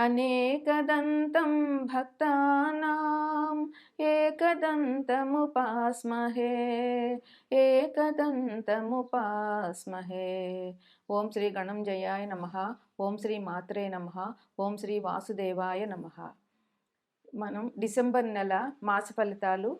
అనేకదంతం భక్తానాం ఏకదంతముపాస్మహే ఏకదంతముపాస్మహే. ఓం శ్రీ గణం జయాయ నమ ఓం శ్రీ మాత్రే నమ ఓం శ్రీ వాసుదేవాయ నమ. మనం డిసెంబర్ నెల మాస ఫలితాలు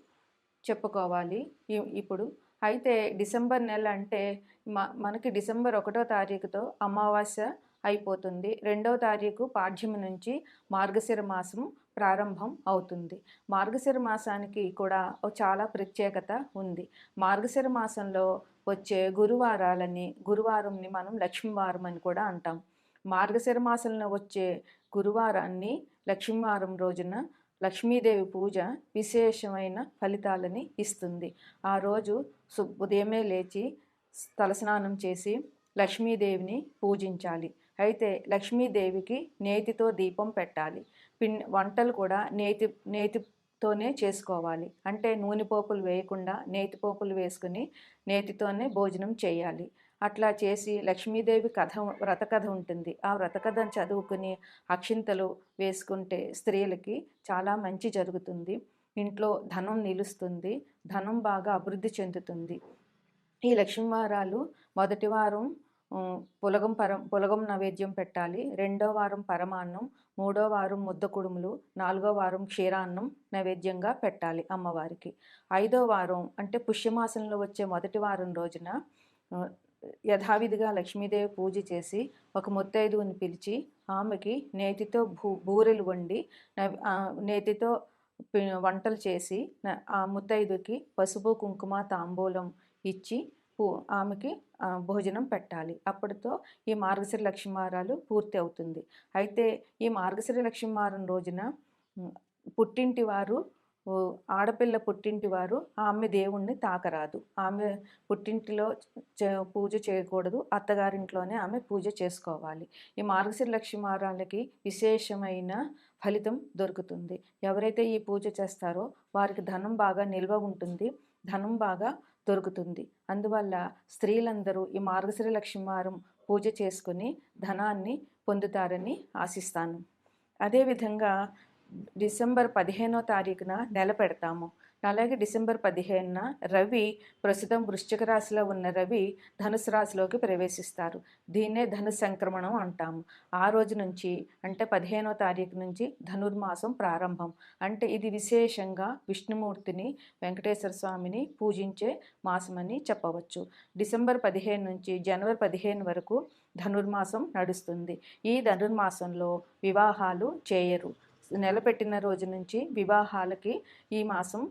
చెప్పుకోవాలి. ఇ- ఇప్పుడు అయితే డిసెంబర్ నెల అంటే మ మనకి డిసెంబర్ ఒకటో తారీఖుతో అమావాస్య అయిపోతుంది. రెండవ తారీఖు పాఠ్యమి నుంచి మార్గశిర మాసం ప్రారంభం అవుతుంది. మార్గశిర మాసానికి కూడా చాలా ప్రత్యేకత ఉంది. మార్గశిర మాసంలో వచ్చే గురువారాలని గురువారంని మనం లక్ష్మీవారం అని కూడా అంటాం. మార్గశిర మాసంలో వచ్చే గురువారాన్ని లక్ష్మీవారం రోజున లక్ష్మీదేవి పూజ విశేషమైన ఫలితాలని ఇస్తుంది. ఆ రోజు ఉదయమే లేచి తలస్నానం చేసి లక్ష్మీదేవిని పూజించాలి. అయితే లక్ష్మీదేవికి నేతితో దీపం పెట్టాలి. పిన్ వంటలు కూడా నేతి నేతితోనే చేసుకోవాలి. అంటే నూనె పోపులు వేయకుండా నేతి పోపులు వేసుకుని నేతితోనే భోజనం చేయాలి. అట్లా చేసి లక్ష్మీదేవి కథ వ్రతకథ ఉంటుంది. ఆ వ్రత కథను చదువుకుని అక్షింతలు వేసుకుంటే స్త్రీలకి చాలా మంచి జరుగుతుంది. ఇంట్లో ధనం నిలుస్తుంది. ధనం బాగా అభివృద్ధి చెందుతుంది. ఈ లక్ష్మీవారాలు మొదటి వారం పులగం పరం పులగం నైవేద్యం పెట్టాలి. రెండో వారం పరమాన్నం మూడో వారం ముద్ద కుడుములు నాలుగో వారం క్షీరాన్నం నైవేద్యంగా పెట్టాలి అమ్మవారికి. ఐదో వారం అంటే పుష్యమాసంలో వచ్చే మొదటి వారం రోజున యథావిధిగా లక్ష్మీదేవి పూజ చేసి ఒక ముత్తైదువుని పిలిచి ఆమెకి నేతితో భూ బూరెలు వండి నేతితో పి- వంటలు చేసి ఆ ముత్తైదుకి పసుపు కుంకుమ తాంబూలం ఇచ్చి ఆమెకి భోజనం పెట్టాలి. అప్పటితో ఈ మార్గశిర లక్ష్మీవారాలు పూర్తి అవుతుంది. అయితే ఈ మార్గశిర లక్ష్మీవారం రోజున పుట్టింటి వారు ఆడపిల్ల పుట్టింటి వారు ఆమె దేవుణ్ణి తాకరాదు. ఆమె పుట్టింటిలో చే- పూజ చేయకూడదు. అత్తగారింట్లోనే ఆమె పూజ చేసుకోవాలి. ఈ మార్గశిర లక్ష్మీవారాలకి విశేషమైన ఫలితం దొరుకుతుంది. ఎవరైతే ఈ పూజ చేస్తారో వారికి ధనం బాగా నిల్వ ఉంటుంది. ధనం బాగా దొరుకుతుంది. అందువల్ల స్త్రీలందరూ ఈ మార్గశిర లక్ష్మీవారం పూజ చేసుకుని ధనాన్ని పొందుతారని ఆశిస్తాను. అదేవిధంగా డిసెంబర్ పదిహేనో తారీఖున నెల పెడతాము. అలాగే డిసెంబర్ పదిహేనున రవి ప్రస్తుతం వృశ్చిక రాశిలో ఉన్న రవి ధనుసు రాశిలోకి ప్రవేశిస్తారు. దీన్నే ధను సంక్రమణం అంటాము. ఆ రోజు నుంచి అంటే పదిహేనో తారీఖు నుంచి ధనుర్మాసం ప్రారంభం. అంటే ఇది విశేషంగా విష్ణుమూర్తిని వెంకటేశ్వర స్వామిని పూజించే మాసమని చెప్పవచ్చు. డిసెంబర్ పదిహేను నుంచి జనవరి పదిహేను వరకు ధనుర్మాసం నడుస్తుంది. ఈ ధనుర్మాసంలో వివాహాలు చేయరు. నెలపెట్టిన రోజు నుంచి వివాహాలకి ఈ మాసం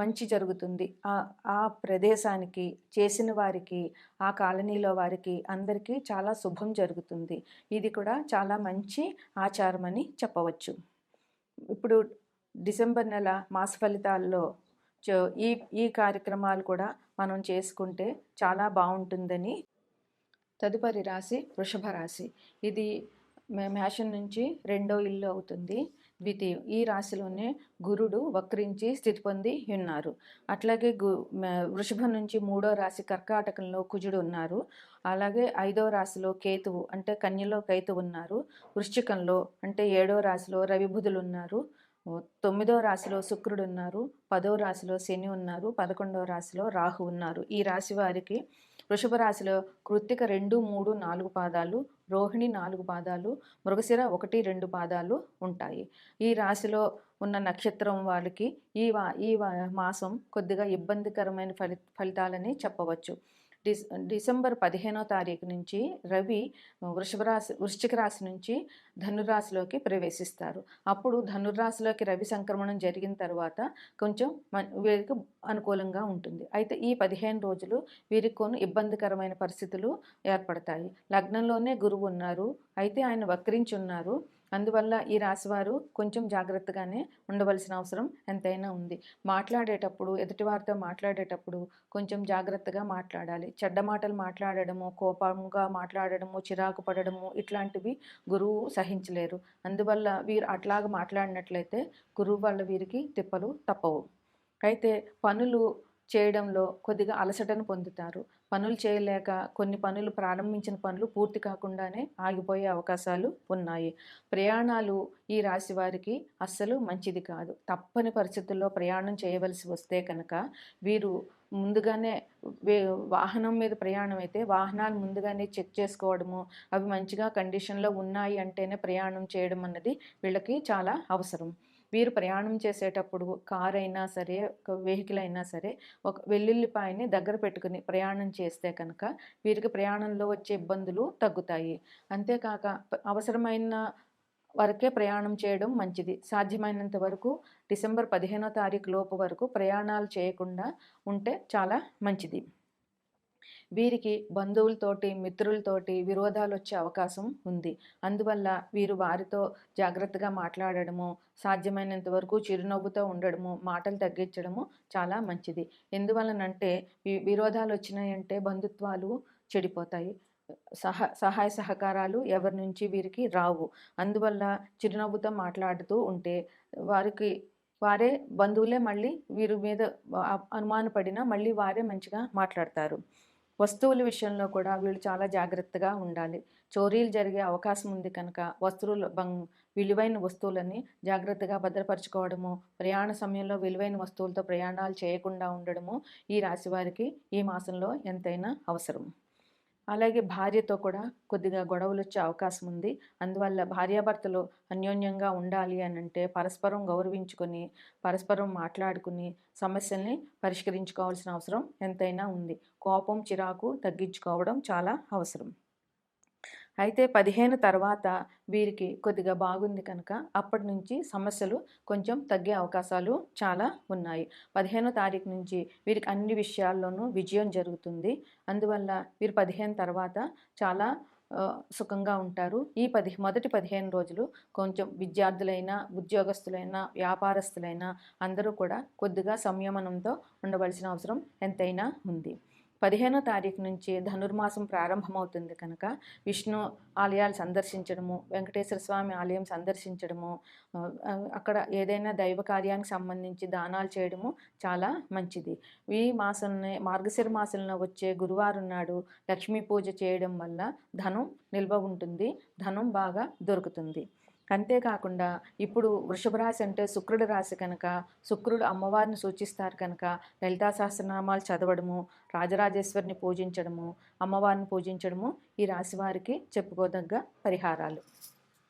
మంచి జరుగుతుంది. ఆ ఆ ప్రదేశానికి చేసిన వారికి ఆ కాలనీలో వారికి అందరికీ చాలా శుభం జరుగుతుంది. ఇది కూడా చాలా మంచి ఆచారం అని చెప్పవచ్చు. ఇప్పుడు డిసెంబర్ నెల మాస ఫలితాల్లో ఈ ఈ కార్యక్రమాలు కూడా మనం చేసుకుంటే చాలా బాగుంటుందని తదుపరి రాశి వృషభ రాశి. ఇది మేషన్ నుంచి రెండో ఇల్లు అవుతుంది. ద్వితీయం ఈ రాశిలోనే గురుడు వక్రించి స్థితి పొంది ఉన్నారు. అట్లాగే గు మ- వృషభం నుంచి మూడో రాశి కర్కాటకంలో కుజుడు ఉన్నారు. అలాగే ఐదో రాశిలో కేతువు అంటే కన్యలో కేతువు ఉన్నారు. వృశ్చికంలో అంటే ఏడో రాశిలో రవిబుధులు ఉన్నారు. తొమ్మిదో రాశిలో శుక్రుడు ఉన్నారు. పదో రాశిలో శని ఉన్నారు. పదకొండవ రాశిలో రాహు ఉన్నారు. ఈ రాశి వారికి వృషభ రాశిలో కృత్తిక రెండు మూడు నాలుగు పాదాలు రోహిణి నాలుగు పాదాలు మృగశిర ఒకటి రెండు పాదాలు ఉంటాయి. ఈ రాశిలో ఉన్న నక్షత్రం వాళ్ళకి ఈ వా ఈ మాసం కొద్దిగా ఇబ్బందికరమైన ఫలి ఫలితాలని చెప్పవచ్చు. డిస్ డిసెంబర్ పదిహేనో తారీఖు నుంచి రవి వృషభ రాశి వృశ్చిక రాశి నుంచి ధనురాశిలోకి ప్రవేశిస్తారు. అప్పుడు ధనురాశిలోకి రవి సంక్రమణం జరిగిన తర్వాత కొంచెం వీరికి అనుకూలంగా ఉంటుంది. అయితే ఈ పదిహేను రోజులు వీరికి కొన్ని ఇబ్బందికరమైన పరిస్థితులు ఏర్పడతాయి. లగ్నంలోనే గురువు ఉన్నారు. అయితే ఆయన వక్రించి ఉన్నారు. అందువల్ల ఈ రాశివారు కొంచెం జాగ్రత్తగానే ఉండవలసిన అవసరం ఎంతైనా ఉంది. మాట్లాడేటప్పుడు ఎదుటివారితో మాట్లాడేటప్పుడు కొంచెం జాగ్రత్తగా మాట్లాడాలి. చెడ్డ మాటలు మాట్లాడడము కోపంగా మాట్లాడడము చిరాకు పడడము ఇట్లాంటివి గురువు సహించలేరు. అందువల్ల వీరు అట్లాగ మాట్లాడినట్లయితే గురువు వల్ల వీరికి తిప్పలు తప్పవు. అయితే పనులు చేయడంలో కొద్దిగా అలసటను పొందుతారు. పనులు చేయలేక కొన్ని పనులు ప్రారంభించిన పనులు పూర్తి కాకుండానే ఆగిపోయే అవకాశాలు ఉన్నాయి. ప్రయాణాలు ఈ రాశి వారికి అస్సలు మంచిది కాదు. తప్పని పరిస్థితుల్లో ప్రయాణం చేయవలసి వస్తే కనుక వీరు ముందుగానే వాహనం మీద ప్రయాణం అయితే వాహనాలు ముందుగానే చెక్ చేసుకోవడము అవి మంచిగా కండిషన్లో ఉన్నాయి అంటేనే ప్రయాణం చేయడం అన్నది వీళ్ళకి చాలా అవసరం. వీరు ప్రయాణం చేసేటప్పుడు కార్ అయినా సరే ఒక వెహికల్ అయినా సరే ఒక వెల్లుల్లిపాయని దగ్గర పెట్టుకుని ప్రయాణం చేస్తే కనుక వీరికి ప్రయాణంలో వచ్చే ఇబ్బందులు తగ్గుతాయి. అంతేకాక అవసరమైన వరకే ప్రయాణం చేయడం మంచిది. సాధ్యమైనంత వరకు డిసెంబర్ పదిహేనో తారీఖు లోపు వరకు ప్రయాణాలు చేయకుండా ఉంటే చాలా మంచిది. వీరికి బంధువులతోటి మిత్రులతోటి విరోధాలు వచ్చే అవకాశం ఉంది. అందువల్ల వీరు వారితో జాగ్రత్తగా మాట్లాడడము సాధ్యమైనంత వరకు చిరునవ్వుతో ఉండడము మాటలు తగ్గించడము చాలా మంచిది. ఎందువలనంటే విరోధాలు వచ్చినాయంటే బంధుత్వాలు చెడిపోతాయి. సహ సహాయ సహకారాలు ఎవరి నుంచి వీరికి రావు. అందువల్ల చిరునవ్వుతో మాట్లాడుతూ ఉంటే వారికి వారే బంధువులే మళ్ళీ వీరి మీద అనుమానపడినా మళ్ళీ వారే మంచిగా మాట్లాడతారు. వస్తువుల విషయంలో కూడా వీళ్ళు చాలా జాగ్రత్తగా ఉండాలి. చోరీలు జరిగే అవకాశం ఉంది కనుక వస్తువులు బంగ్ విలువైన వస్తువులని జాగ్రత్తగా భద్రపరచుకోవడము ప్రయాణ సమయంలో విలువైన వస్తువులతో ప్రయాణాలు చేయకుండా ఉండడము ఈ రాశి వారికి ఈ మాసంలో ఎంతైనా అవసరం. అలాగే భార్యతో కూడా కొద్దిగా గొడవలు వచ్చే అవకాశం ఉంది అందువల్ల భార్యాభర్తలు అన్యోన్యంగా ఉండాలి అని అంటే పరస్పరం గౌరవించుకొని పరస్పరం మాట్లాడుకుని సమస్యల్ని పరిష్కరించుకోవాల్సిన అవసరం ఎంతైనా ఉంది. కోపం చిరాకు తగ్గించుకోవడం చాలా అవసరం. అయితే పదిహేను తర్వాత వీరికి కొద్దిగా బాగుంది కనుక అప్పటి నుంచి సమస్యలు కొంచెం తగ్గే అవకాశాలు చాలా ఉన్నాయి. పదిహేనో తారీఖు నుంచి వీరికి అన్ని విషయాల్లోనూ విజయం జరుగుతుంది. అందువల్ల వీరు పదిహేను తర్వాత చాలా సుఖంగా ఉంటారు. ఈ పది మొదటి పదిహేను రోజులు కొంచెం విద్యార్థులైనా ఉద్యోగస్తులైనా వ్యాపారస్తులైనా అందరూ కూడా కొద్దిగా సంయమనంతో ఉండవలసిన అవసరం ఎంతైనా ఉంది. పదిహేనో తారీఖు నుంచి ధనుర్మాసం ప్రారంభమవుతుంది కనుక విష్ణు ఆలయాలు సందర్శించడము వెంకటేశ్వర స్వామి ఆలయం సందర్శించడము అక్కడ ఏదైనా దైవ కార్యానికి సంబంధించి దానాలు చేయడము చాలా మంచిది. ఈ మాసంలో మార్గశిర మాసంలో వచ్చే గురువారం నాడు లక్ష్మీ పూజ చేయడం వల్ల ధనం నిల్వ ఉంటుంది ధనం బాగా దొరుకుతుంది. అంతేకాకుండా ఇప్పుడు వృషభ రాశి అంటే శుక్రుడు రాశి కనుక శుక్రుడు అమ్మవారిని సూచిస్తారు కనుక లలితా సహస్రనామాలు చదవడము రాజరాజేశ్వరిని పూజించడము అమ్మవారిని పూజించడము ఈ రాశి వారికి చెప్పుకోదగ్గ పరిహారాలు.